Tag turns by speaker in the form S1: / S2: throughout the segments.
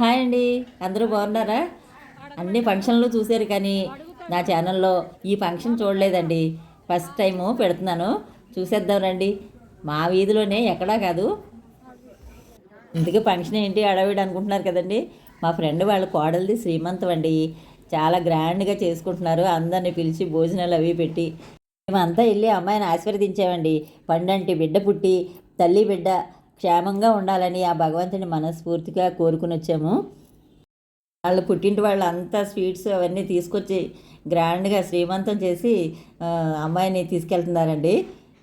S1: Hi అండి. అందరూ బాగున్నారా? అన్ని ఫంక్షన్లు చూశారు కానీ నా ఛానల్లో ఈ ఫంక్షన్ చూడలేదండి. ఫస్ట్ టైము పెడుతున్నాను. చూసేద్దాం రండి. మా వీధిలోనే ఎక్కడా కాదు. ఇందుకే ఫంక్షన్ ఏంటి అడవిడు అనుకుంటున్నారు కదండి? మా ఫ్రెండ్ వాళ్ళ కోడలిది శ్రీమంతం అండి. చాలా గ్రాండ్గా చేసుకుంటున్నారు. అందరిని పిలిచి భోజనాలు అవి పెట్టి. మేమంతా వెళ్ళి అమ్మాయిని ఆశీర్వదించామండి. పండంటి బిడ్డ పుట్టి తల్లి బిడ్డ క్షేమంగా ఉండాలని ఆ భగవంతుని మనస్ఫూర్తిగా కోరుకుని వచ్చాము. వాళ్ళు పుట్టింటి వాళ్ళు అంతా స్వీట్స్ అవన్నీ తీసుకొచ్చి గ్రాండ్గా శ్రీమంతం చేసి అమ్మాయిని తీసుకెళ్తున్నారండి.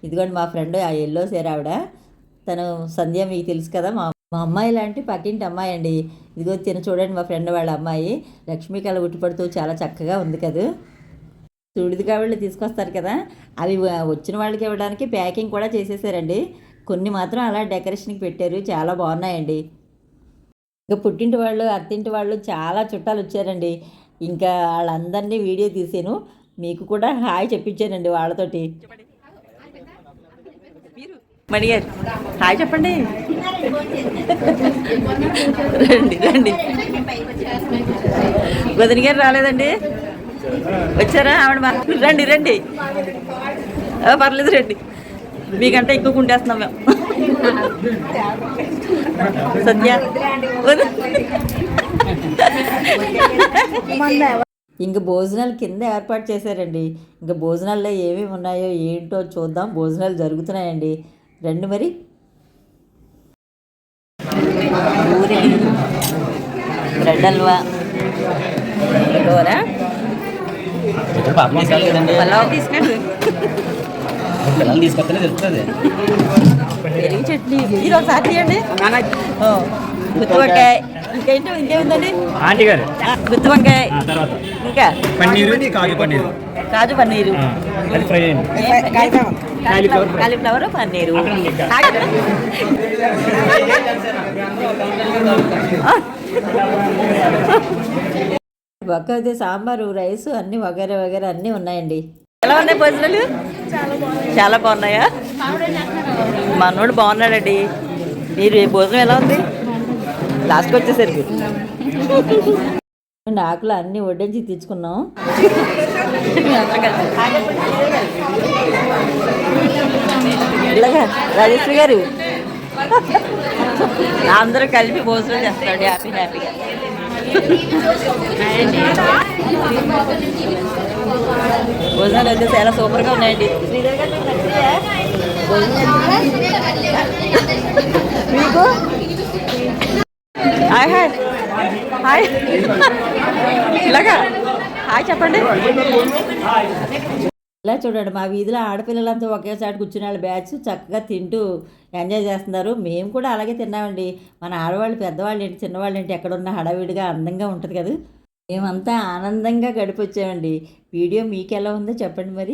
S1: ఇదిగోండి మా ఫ్రెండ్ ఆ ఎల్లో సేర్ ఆవిడ. తను సంధ్య మీకు తెలుసు కదా మా మా అమ్మాయి లాంటి పక్కింటి అమ్మాయి అండి. ఇదిగో తిన చూడండి మా ఫ్రెండ్ వాళ్ళ అమ్మాయి. లక్ష్మీ కళ ఉట్టిపడుతూ చాలా చక్కగా ఉంది కదా. చూడిదిగా వాళ్ళు తీసుకొస్తారు కదా. అవి వచ్చిన వాళ్ళకి ఇవ్వడానికి ప్యాకింగ్ కూడా చేసేసారండి. కొన్ని మాత్రం అలా డెకరేషన్కి పెట్టారు. చాలా బాగున్నాయండి. ఇంకా పుట్టింటి వాళ్ళు అత్తింటి వాళ్ళు చాలా చుట్టాలు వచ్చారండి. ఇంకా వాళ్ళందరినీ వీడియో తీసాను. మీకు కూడా హాయ్ చెప్పించానండి వాళ్ళతోటి. మణి గారు హాయ్ చెప్పండి. రండి రండి. వదిన గారు రాలేదండి? వచ్చారా? ఆవిడ రండి రండి. పర్లేదు రండి. మీకంటే ఎక్కువ కుంటేస్తున్నాం మేము. సత్య. ఇంక భోజనాలు కింద ఏర్పాటు చేశారండి. ఇంకా భోజనాల్లో ఏమేమి ఉన్నాయో ఏంటో చూద్దాం. భోజనాలు జరుగుతున్నాయండి. రండి మరి. బ్రెడ్ హల్వా. కూర. పలావ్ తీసుకెళ్ళు.
S2: పిల్లలు తీసుకొస్తేనే తెలుస్తుంది.
S1: పెరుగు చట్నీ ఇది? ఒకసారి తీయండి ఓ, గుత్తి వంకాయ ఇంకేంటి ఇంకేముందండి?
S2: ఆంటీ గారు.
S1: గుత్తి వంకాయ
S2: ఆ, తర్వాత.
S1: ఇంకా?
S2: Paneer. Kaju paneer.
S1: Kaju paneer. Cauliflower cauliflower paneer. ఒక్కది sambar rice అన్ని వగేరా వగేరా అన్నీ ఉన్నాయండి. ఎలా ఉన్నాయి భోజనాలు? చాలా బాగున్నాయా. మనోడు బాగున్నాడండి. మీరు ఈ భోజనం ఎలా ఉంది? లాస్ట్కి వచ్చేసరికి. ఆకులు అన్నీ వడ్డించి తెచ్చుకున్నాం. ఇలాగా రాజేశ్వరి గారు. అందరూ కలిపి భోజనం చేస్తున్నాడు హ్యాపీ హ్యాపీగా భోజనాలు అయితే చాలా సూపర్గా ఉన్నాయండి. మీకు? Hi hi. హాయ్. ఇలాగా. హాయ్ చెప్పండి. ఇలా చూడండి మా వీధిలో ఆడపిల్లలంతా ఒకేసారి కూర్చునే వాళ్ళ బ్యాచ్ చక్కగా తింటూ ఎంజాయ్ చేస్తున్నారు. మేము కూడా అలాగే తిన్నామండి. మన ఆడవాళ్ళు పెద్దవాళ్ళు ఏంటి చిన్నవాళ్ళు ఏంటి ఎక్కడున్న హడావిడిగా అందంగా ఉంటుంది కదా. మేమంతా ఆనందంగా గడిపొచ్చామండి. వీడియో మీకు ఎలా ఉందో చెప్పండి మరి.